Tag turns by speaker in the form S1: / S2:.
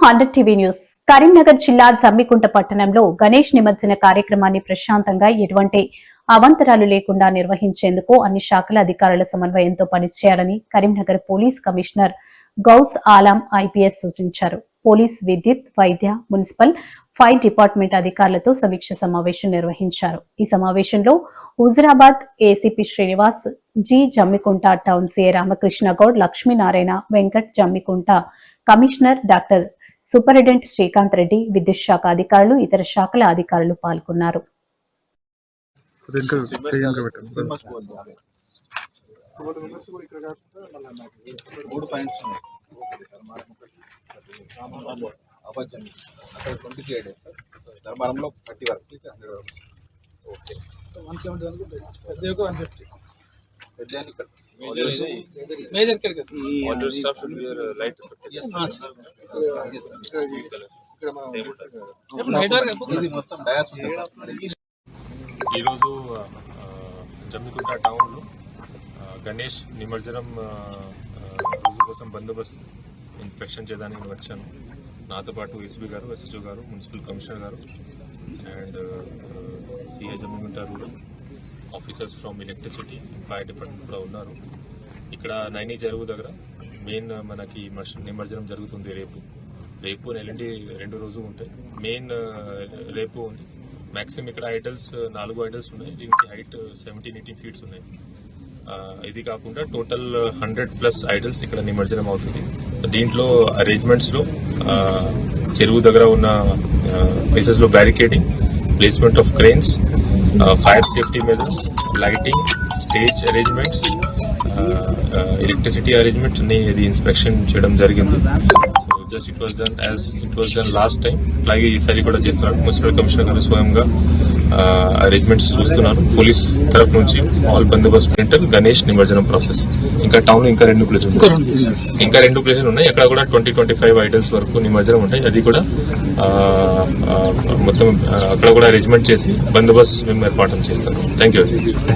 S1: Hundred TV news. Karimnagar జిల్లా జమ్మికుంట పట్టణంలో గణేష్ నిమజ్జన కార్యక్రమాన్ని ప్రశాంతంగా ఎటువంటి అవంతరాలు లేకుండా నిర్వహించేందుకు అన్ని శాఖల అధికారుల సమన్వయంతో పనిచేయాలని Karimnagar police commissioner Gous Alam IPS సూచించారు. పోలీస్ విద్యుత్ వైద్య మున్సిపల్ ఫైర్ డిపార్ట్మెంట్ అధికారులతో సమీక్ష సమావేశం నిర్వహించారు. ఈ సమావేశంలో Huzurabad ACP Srinivas G Jammikunta town CA Ramakrishna Goud Lakshminarayana Venkat Jammikunta commissioner doctor superintendent Srikanth Reddy విద్యుత్ శాఖ అధికారులు ఇతర శాఖల అధికారులు పాల్గొన్నారు.
S2: మూడు పాయింట్స్ ఉన్నాయి అబద్ధం అక్కడ ట్వంటీ త్రీ డేస్ సార్. ధర్మారంలో థర్టీ వరకు. హండ్రెడ్ వరకు. ఓకే.
S3: వన్ సెవెంటీ పెద్ద వన్ ఫిఫ్టీ. మేజర్
S4: ఈరోజు జమ్మికుంట టౌన్లో గణేష్ నిమజ్జనం రోజు కోసం బందోబస్తు ఇన్స్పెక్షన్ చేయడానికి వచ్చాను. నాతో పాటు ఎస్బీ గారు ఎస్హెచ్ఓ గారు మున్సిపల్ కమిషనర్ గారు and CI Jammikunta rural officers from electricity fire department కూడా ఉన్నారు. ఇక్కడ నైనీ చెరువు దగ్గర మెయిన్ మనకి నిమజ్జనం జరుగుతుంది రేపు. రేపు ఎల్లుండి రెండు రోజు ఉంటాయి. మెయిన్ రేపు ఉంది. మ్యాక్సిమం ఇక్కడ ఐడల్స్ నాలుగు ఐడల్స్ ఉన్నాయి. దీనికి హైట్ సెవెంటీన్ ఎయిటీన్ ఫీట్స్ ఉన్నాయి. ఇది కాకుండా టోటల్ హండ్రెడ్ ప్లస్ ఐడల్స్ ఇక్కడ నిమజ్జనం అవుతుంది. దీంట్లో అరేంజ్మెంట్స్లో చెరువు దగ్గర ఉన్న ప్లేసెస్లో barricading placement of cranes fire safety measures lighting stage arrangements electricity arrangement అన్ని ఇది ఇన్స్పెక్షన్ చేయడం జరిగింది. So just it was done as it was done last time అలాగే ఈసారి కూడా చేస్తున్నారు. మున్సిపల్ కమిషనర్ గారు స్వయంగా అరేంజ్మెంట్స్ చూస్తున్నారు పోలీస్ తరఫు నుంచి ఆల్ బందోబస్తు ప్రింటర్ గణేష్ నిమజ్జనం ప్రాసెస్. ఇంకా టౌన్ ఇంకా రెండు ప్లేసెస్ ఇంకా రెండు ప్లేసెస్ ఉన్నాయి. అక్కడ కూడా ట్వంటీ ట్వంటీ ఫైవ్ ఐటమ్స్ వరకు నిమజ్జనం ఉంటాయి. అది కూడా మొత్తం అక్కడ కూడా అరేంజ్మెంట్ చేసి బందోబస్తు మేము ఏర్పాటు చేస్తున్నాం థ్యాంక్ యూ